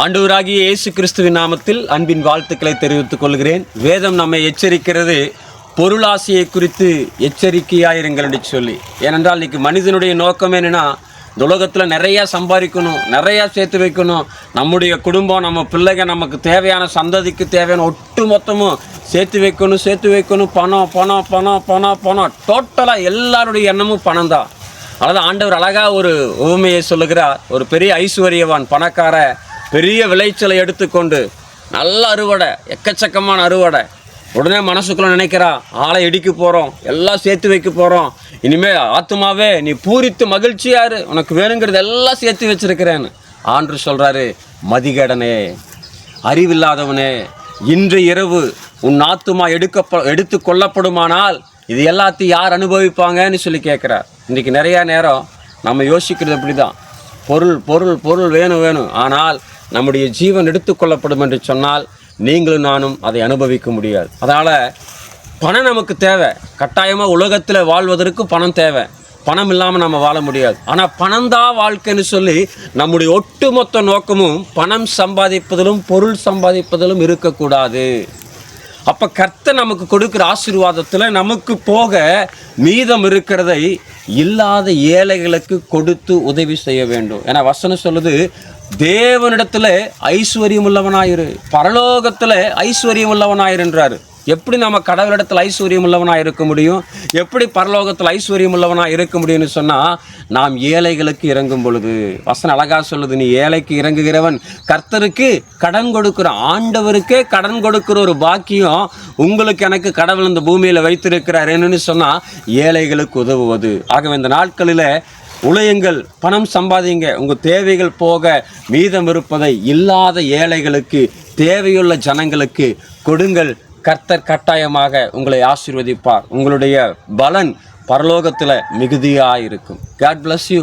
ஆண்டவராகிய இயேசு கிறிஸ்துவின் நாமத்தில் அன்பின் வாழ்த்துக்களை தெரிவித்துக் கொள்கிறேன். வேதம் நம்மை எச்சரிக்கிறது. பொருளாசையை குறித்து எச்சரிக்கையாயிருங்கள் என்று சொல்லி. ஏனென்றால் இன்றைக்கி மனிதனுடைய நோக்கம் என்னென்னா இந்த உலகத்தில் நிறையா சம்பாதிக்கணும் நிறையா சேர்த்து வைக்கணும். நம்முடைய குடும்பம் நம்ம பிள்ளைங்க நமக்கு தேவையான சந்ததிக்கு தேவையான ஒட்டு மொத்தமும் சேர்த்து வைக்கணும் சேர்த்து வைக்கணும். பணம் பணம் பணம் பணம் பணம். டோட்டலாக எல்லாருடைய எண்ணமும் பணம் தான். அதாவது ஆண்டவர் அழகாக ஒரு உவமையை சொல்லுகிறார். ஒரு பெரிய ஐஸ்வர்யவான் பணக்கார பெரிய விளைச்சலை எடுத்துக்கொண்டு நல்ல அறுவடை எக்கச்சக்கமான அறுவடை. உடனே மனசுக்குள்ளே நினைக்கிறா ஆளை இடிக்க போகிறோம் எல்லாம் சேர்த்து வைக்க போகிறோம் இனிமேல் ஆத்துமாவே நீ பூரித்து மகிழ்ச்சியாரு உனக்கு வேணுங்கிறது எல்லாம் சேர்த்து வச்சிருக்கிறேன்னு. ஆண்டு சொல்கிறாரு மதிகடனே அறிவில்லாதவனே இன்று இரவு உன் ஆத்துமா எடுக்க எடுத்து கொள்ளப்படுமானால் இது எல்லாத்தையும் யார் அனுபவிப்பாங்கன்னு சொல்லி கேட்குறார். இன்றைக்கி நிறையா நேரம் நம்ம யோசிக்கிறது அப்படி தான் பொருள் பொருள் பொருள் வேணும் வேணும். ஆனால் நம்முடைய ஜீவன் எடுத்துக்கொள்ளப்படும் என்று சொன்னால் நீங்களும் நானும் அதை அனுபவிக்க முடியாது. அதனால் பணம் நமக்கு தேவை. கட்டாயமாக உலகத்தில் வாழ்வதற்கு பணம் தேவை. பணம் இல்லாமல் நம்ம வாழ முடியாது. ஆனால் பணம் தான் வாழ்க்கைன்னு சொல்லி நம்முடைய ஒட்டுமொத்த நோக்கமும் பணம் சம்பாதிப்பதிலும் பொருள் சம்பாதிப்பதிலும் இருக்கக்கூடாது. அப்போ கர்த்தர் நமக்கு கொடுக்குற ஆசீர்வாதத்தில் நமக்கு போக மீதம் இருக்கிறதை இல்லாத ஏழைகளுக்கு கொடுத்து உதவி செய்ய வேண்டும். ஏன்னா வசனம் சொல்லுது தேவனிடத்தில் ஐஸ்வர்யம் உள்ளவனாயிரு பரலோகத்தில் ஐஸ்வர்யம் உள்ளவனாயிருன்றாரு எப்படி நம்ம கடவுளிடத்தில் ஐஸ்வர்யம் உள்ளவனாக இருக்க முடியும்? எப்படி பரலோகத்தில் ஐஸ்வர்யம் உள்ளவனாக இருக்க முடியும்னு சொன்னால் நாம் ஏழைகளுக்கு இறங்கும் பொழுது. வசனம் அழகாக சொல்லுது நீ ஏழைக்கு இறங்குகிறவன் கர்த்தருக்கு கடன் கொடுக்குற ஆண்டவருக்கே கடன் கொடுக்குற ஒரு பாக்கியம் உங்களுக்கு எனக்கு கடவுள் இந்த பூமியில் வைத்திருக்கிறார். என்னன்னு சொன்னால் ஏழைகளுக்கு உதவுவது. ஆகவே இந்த நாட்களில் உழையுங்கள் பணம் சம்பாதிங்க உங்கள் தேவைகள் போக மீதம் இருப்பதை இல்லாத ஏழைகளுக்கு தேவையுள்ள ஜனங்களுக்கு கொடுங்கள். கர்த்தர் கட்டாயமாக உங்களை ஆசீர்வதிப்பார். உங்களுடைய பலன் பரலோகத்தில் மிகுதியாக இருக்கும் காட் பிளஸ் யூ